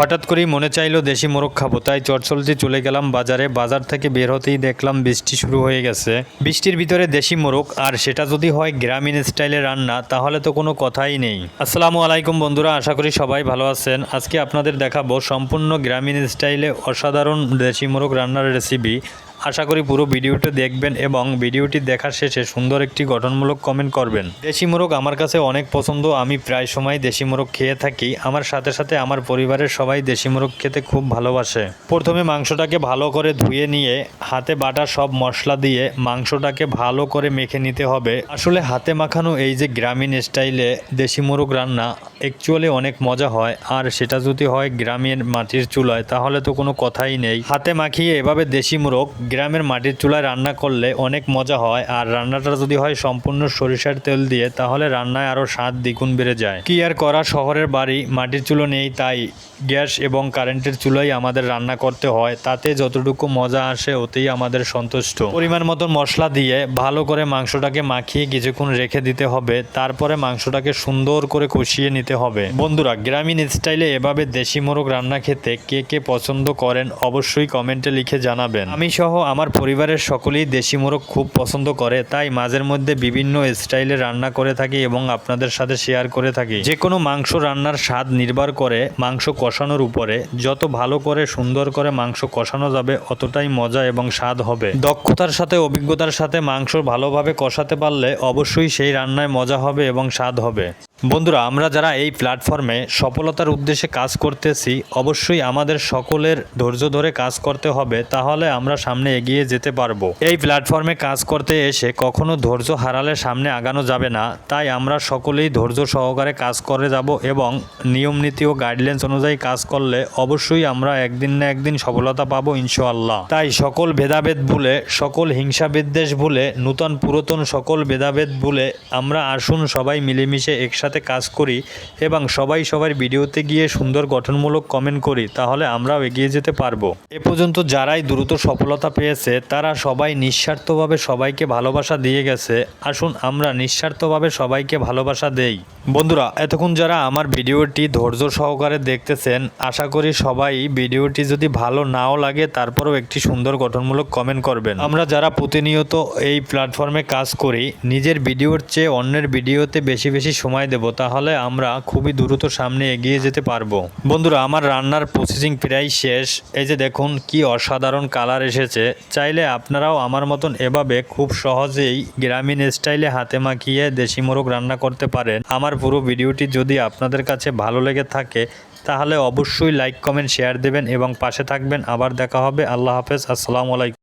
হঠাৎ করেই মনে চাইলো দেশি মোরগ খাব, তাই চটচলতে চলে গেলাম বাজারে। বাজার থেকে বের হতেই দেখলাম বৃষ্টি শুরু হয়ে গেছে। বৃষ্টির ভিতরে দেশি মোরগ, আর সেটা যদি হয় গ্রামীণ স্টাইলে রান্না, তাহলে তো কোনো কথাই নেই। আসসালামু আলাইকুম বন্ধুরা, আশা করি সবাই ভালো আছেন। আজকে আপনাদের দেখাবো সম্পূর্ণ গ্রামীণ স্টাইলে অসাধারণ দেশি মোরগ রান্নার রেসিপি আশা করি পুরো ভিডিওটি দেখবেন এবং ভিডিওটি দেখার শেষে সুন্দর একটি গঠনমূলক কমেন্ট করবেন। দেশি মোরগ আমার কাছে অনেক পছন্দ, আমি প্রায় সময় দেশি মোরগ খেয়ে থাকি। আমার সাথে সাথে আমার পরিবারের সবাই দেশি মোরগ খেতে খুব ভালোবাসে। প্রথমে মাংসটাকে ভালো করে ধুয়ে নিয়ে, হাতে বাটা সব মশলা দিয়ে মাংসটাকে ভালো করে মেখে নিতে হবে। আসলে হাতে মাখানো এই যে গ্রামীণ স্টাইলে দেশি মোরগ রান্না অ্যাকচুয়ালি অনেক মজা হয়। আর সেটা যদি হয় গ্রামের মাটির চুলায়, তাহলে তো কোনো কথাই নেই। হাতে মাখিয়ে এভাবে দেশি মোরগ গ্রামের মাটির চুলায় রান্না করলে অনেক মজা হয়, আর রান্নাটা যদি হয় সম্পূর্ণ সরিষার তেল দিয়ে, তাহলে রান্নায় আরও স্বাদ দ্বিগুণ বেড়ে যায়। কি আর করা, শহরের বাড়ি, মাটির চুলো নেই, তাই গ্যাস এবং কারেন্টের চুলোই আমাদের রান্না করতে হয়, তাতে যতটুকু মজা আসে ওতেই আমাদের সন্তুষ্ট। পরিমাণ মতো মশলা দিয়ে ভালো করে মাংসটাকে মাখিয়ে কিছুক্ষণ রেখে দিতে হবে, তারপরে মাংসটাকে সুন্দর করে কষিয়ে নিতে হবে। বন্ধুরা, গ্রামীণ স্টাইলে এভাবে দেশি মোরগ রান্না খেতে কে কে পছন্দ করেন অবশ্যই কমেন্টে লিখে জানাবেন। আমি সহ আমার পরিবারের সকলেই দেশি মোরগ খুব পছন্দ করে, তাই মাঝের মধ্যে বিভিন্ন স্টাইলে রান্না করে থাকি এবং আপনাদের সাথে শেয়ার করে থাকি। যে কোনো মাংস রান্নার স্বাদ নির্ভর করে মাংস কষানোর উপরে। যত ভালো করে সুন্দর করে মাংস কষানো যাবে, অতটাই মজা এবং স্বাদ হবে। দক্ষতার সাথে অভিজ্ঞতার সাথে মাংস ভালোভাবে কষাতে পারলে অবশ্যই সেই রান্নায় মজা হবে এবং স্বাদ হবে। বন্ধুরা, আমরা যারা এই প্ল্যাটফর্মে সফলতার উদ্দেশ্যে কাজ করতেছি, অবশ্যই আমাদের সকলের ধৈর্য ধরে কাজ করতে হবে, তাহলে আমরা সামনে এগিয়ে যেতে পারব। এই প্ল্যাটফর্মে কাজ করতে এসে কখনো ধৈর্য হারালে সামনে আগানো যাবে না, তাই আমরা সকলেই ধৈর্য সহকারে কাজ করে যাব এবং নিয়ম নীতি ও গাইডলাইন্স অনুযায়ী কাজ করলে অবশ্যই আমরা একদিন না একদিন সফলতা পাবো, ইনশাআল্লাহ। তাই সকল ভেদাভেদ ভুলে, সকল হিংসা বিদ্বেষ ভুলে, নূতন পুরাতন সকল ভেদাভেদ ভুলে আমরা আসুন সবাই মিলেমিশে একসাথে কাজ করি এবং সবাই সবার ভিডিওতে গিয়ে সুন্দর গঠনমূলক কমেন্ট করি, তাহলে আমরাও এগিয়ে যেতে পারব। এ পর্যন্ত যারাই দ্রুত সফলতা পেয়েছে, তারা সবাই নিঃস্বার্থভাবে সবাইকে ভালোবাসা দিয়ে গেছে। আসুন আমরা নিঃস্বার্থভাবে সবাইকে ভালোবাসা দেই। বন্ধুরা, এতক্ষণ যারা আমার ভিডিওটি ধৈর্য সহকারে দেখতেছেন, আশা করি সবাই ভিডিওটি যদি ভালো নাও লাগে, তারপরেও একটি সুন্দর গঠনমূলক কমেন্ট করবেন। আমরা যারা প্রতিনিয়ত এই প্ল্যাটফর্মে কাজ করি, নিজের ভিডিওর চেয়ে অন্যের ভিডিওতে বেশি বেশি সময় দেব, তাহলে আমরা খুবই দ্রুত সামনে এগিয়ে যেতে পারব। বন্ধুরা, আমার রান্নার প্রসেসিং প্রায় শেষ। এই যে দেখুন, কি অসাধারণ কালার এসেছে। চাইলে আপনারাও আমার মতন এভাবে খুব সহজেই গ্রামীণ স্টাইলে হাতে মাখিয়ে দেশি মোরগ রান্না করতে পারেন। আমার পুরো ভিডিওটি যদি আপনাদের কাছে ভালো লেগে থাকে, তাহলে অবশ্যই লাইক কমেন্ট শেয়ার দেবেন এবং পাশে থাকবেন। আবার দেখা হবে। আল্লাহ হাফেজ। আসসালামু আলাইকুম।